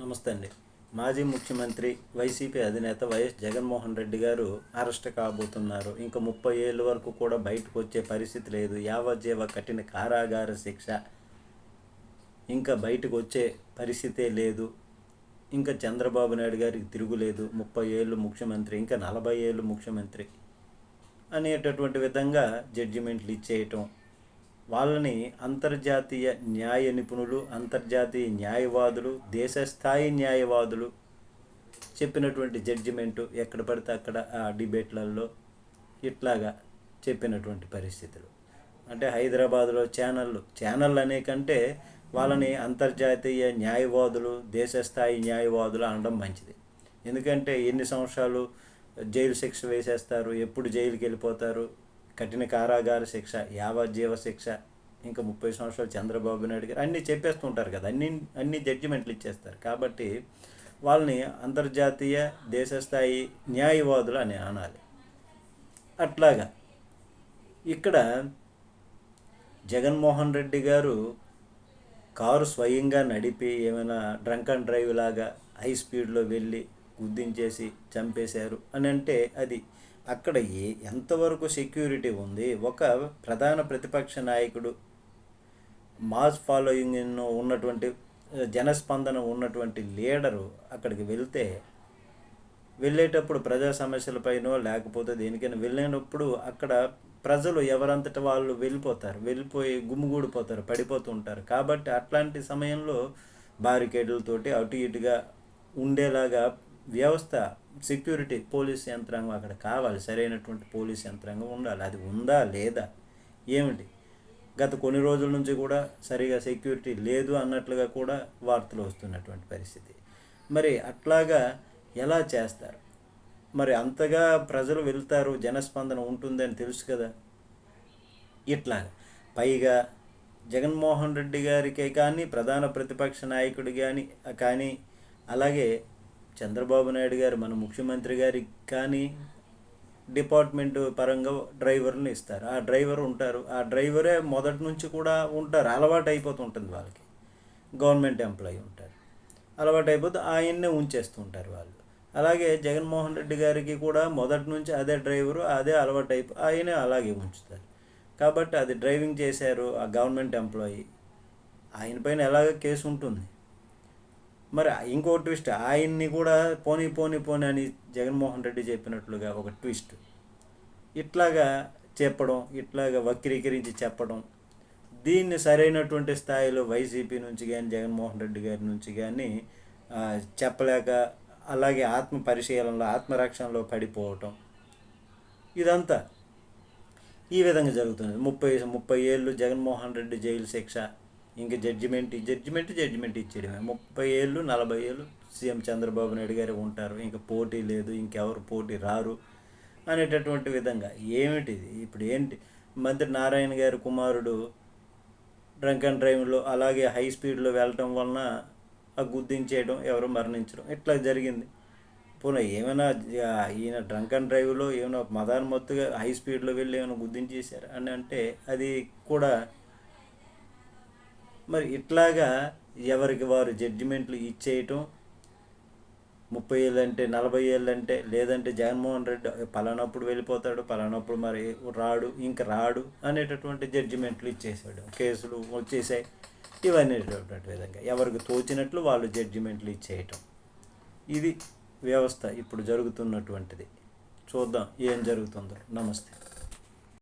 నమస్తే అండి. మాజీ ముఖ్యమంత్రి వైసీపీ అధినేత వైఎస్ జగన్మోహన్ రెడ్డి గారు అరెస్ట్ కాబోతున్నారు. ఇంకా ముప్పై ఏళ్ళ వరకు కూడా బయటకు వచ్చే పరిస్థితి లేదు. యావజ్జీవ కఠిన కారాగార శిక్ష ఇంకా బయటకు వచ్చే పరిస్థితే లేదు. ఇంకా చంద్రబాబు నాయుడు గారికి తిరుగులేదు. ముప్పై ఏళ్ళు ముఖ్యమంత్రి ఇంకా నలభై ఏళ్ళు ముఖ్యమంత్రి అనేటటువంటి విధంగా జడ్జిమెంట్లు ఇచ్చేయటం వాళ్ళని అంతర్జాతీయ న్యాయ నిపుణులు అంతర్జాతీయ న్యాయవాదులు దేశస్థాయి న్యాయవాదులు చెప్పినటువంటి జడ్జిమెంటు ఎక్కడ పడితే అక్కడ ఆ డిబేట్లలో ఇట్లాగా చెప్పినటువంటి పరిస్థితులు. అంటే హైదరాబాద్లో ఛానళ్ళు ఛానల్ అనే కంటే వాళ్ళని అంతర్జాతీయ న్యాయవాదులు దేశస్థాయి న్యాయవాదులు అనడం మంచిది. ఎందుకంటే ఎన్ని సంవత్సరాలు జైలు శిక్ష వేసేస్తారు ఎప్పుడు జైలుకి వెళ్ళిపోతారు కఠిన కారాగార శిక్ష యావజ్జీవ శిక్ష ఇంకా ముప్పై సంవత్సరాలు చంద్రబాబు నాయుడు గారు అన్నీ చెప్పేస్తుంటారు కదా అన్ని అన్ని జడ్జిమెంట్లు ఇచ్చేస్తారు. కాబట్టి వాళ్ళని అంతర్జాతీయ దేశస్థాయి న్యాయవాదులు అని అనాలి. అట్లాగా ఇక్కడ జగన్మోహన్ రెడ్డి గారు కారు స్వయంగా నడిపి ఏమైనా డ్రంక్ అండ్ డ్రైవ్ లాగా హై స్పీడ్లో వెళ్ళి గుద్దించేసి చంపేశారు అని అంటే అది. అక్కడ ఏ ఎంతవరకు సెక్యూరిటీ ఉంది? ఒక ప్రధాన ప్రతిపక్ష నాయకుడు మాస్ ఫాలోయింగ్ ఉన్నటువంటి జనస్పందన ఉన్నటువంటి లీడరు అక్కడికి వెళ్తే వెళ్ళేటప్పుడు ప్రజా సమస్యలపైనో లేకపోతే దేనికైనా వెళ్ళినప్పుడు అక్కడ ప్రజలు ఎవరంతట వాళ్ళు వెళ్ళిపోతారు. వెళ్ళిపోయి గుమ్మిగూడిపోతారు పడిపోతుంటారు కాబట్టి అట్లాంటి సమయంలో బారికేడ్లతోటి అటు ఇటుగా ఉండేలాగా వ్యవస్థ సెక్యూరిటీ పోలీస్ యంత్రాంగం అక్కడ కావాలి. సరైనటువంటి పోలీస్ యంత్రాంగం ఉండాలి. అది ఉందా లేదా? ఏమిటి? గత కొన్ని రోజుల నుంచి కూడా సరిగా సెక్యూరిటీ లేదు అన్నట్లుగా కూడా వార్తలు వస్తున్నటువంటి పరిస్థితి. మరి అట్లాగా ఎలా చేస్తారు? మరి అంతగా ప్రజలు వెళ్తారు జనస్పందన ఉంటుందని తెలుసు కదా? ఇట్లాగా. పైగా జగన్మోహన్ రెడ్డి గారికే కానీ ప్రధాన ప్రతిపక్ష నాయకుడు కానీ కానీ అలాగే చంద్రబాబు నాయుడు గారు మన ముఖ్యమంత్రి గారికి కానీ డిపార్ట్మెంట్ పరంగా డ్రైవర్ని ఇస్తారు. ఆ డ్రైవర్ ఉంటారు. ఆ డ్రైవరే మొదటి నుంచి కూడా ఉంటారు. అలవాటు అయిపోతుంటుంది వాళ్ళకి. గవర్నమెంట్ ఎంప్లాయీ ఉంటారు. అలవాటు అయిపోతే ఆయన్నే ఉంచేస్తుంటారు వాళ్ళు. అలాగే జగన్మోహన్ రెడ్డి గారికి కూడా మొదటి నుంచి అదే డ్రైవరు అదే అలవాటు అయిపో ఆయనే అలాగే ఉంచుతారు. కాబట్టి అది డ్రైవింగ్ చేశారు ఆ గవర్నమెంట్ ఎంప్లాయీ. ఆయన పైన ఎలాగ కేసు ఉంటుంది? మరి ఇంకో ట్విస్ట్ ఆయన్ని కూడా పోనీ పోనీ పోనీ అని జగన్మోహన్ రెడ్డి చెప్పినట్లుగా ఒక ట్విస్ట్ ఇట్లాగా చెప్పడం ఇట్లాగా వక్రీకరించి చెప్పడం దీన్ని సరైనటువంటి స్థాయిలో వైసీపీ నుంచి కానీ జగన్మోహన్ రెడ్డి గారి నుంచి కానీ చెప్పలేక అలాగే ఆత్మ పరిశీలనలో ఆత్మరక్షణలో పడిపోవటం. ఇదంతా ఈ విధంగా జరుగుతుంది. ముప్పై ముప్పై ఏళ్ళు జగన్మోహన్ రెడ్డి జైలు శిక్ష. ఇంకా జడ్జిమెంట్ జడ్జిమెంట్ జడ్జిమెంట్ ఇచ్చేయడమే. ముప్పై ఏళ్ళు నలభై ఏళ్ళు సీఎం చంద్రబాబు నాయుడు గారు ఉంటారు. ఇంకా పోటీ లేదు ఇంకెవరు పోటీ రారు అనేటటువంటి విధంగా. ఏమిటిది? ఇప్పుడు ఏంటి? మంత్రి నారాయణ గారి కుమారుడు డ్రంక్ అండ్ డ్రైవ్లో అలాగే హై స్పీడ్లో వెళ్ళటం వలన ఆ గుద్దించేయడం ఎవరు మరణించడం ఇట్లా జరిగింది. పోనీ ఏమైనా ఈయన డ్రంక్ అండ్ డ్రైవ్లో ఏమైనా మదాన్మత్తుగా హై స్పీడ్లో వెళ్ళి ఏమైనా గుద్దించేశారు అని అంటే అది కూడా మరి ఇట్లాగా ఎవరికి వారు జడ్జిమెంట్లు ఇచ్చేయటం? ముప్పై ఏళ్ళు అంటే నలభై ఏళ్ళంటే లేదంటే జగన్మోహన్ రెడ్డి పలానప్పుడు వెళ్ళిపోతాడు పలానప్పుడు మరి రాడు ఇంక రాడు అనేటటువంటి జడ్జిమెంట్లు ఇచ్చేసాడు కేసులు వచ్చేసాయి. ఇవన్నీ విధంగా ఎవరికి తోచినట్లు వాళ్ళు జడ్జిమెంట్లు ఇచ్చేయటం. ఇది వ్యవస్థ ఇప్పుడు జరుగుతున్నటువంటిది. చూద్దాం ఏం జరుగుతుందో. నమస్తే.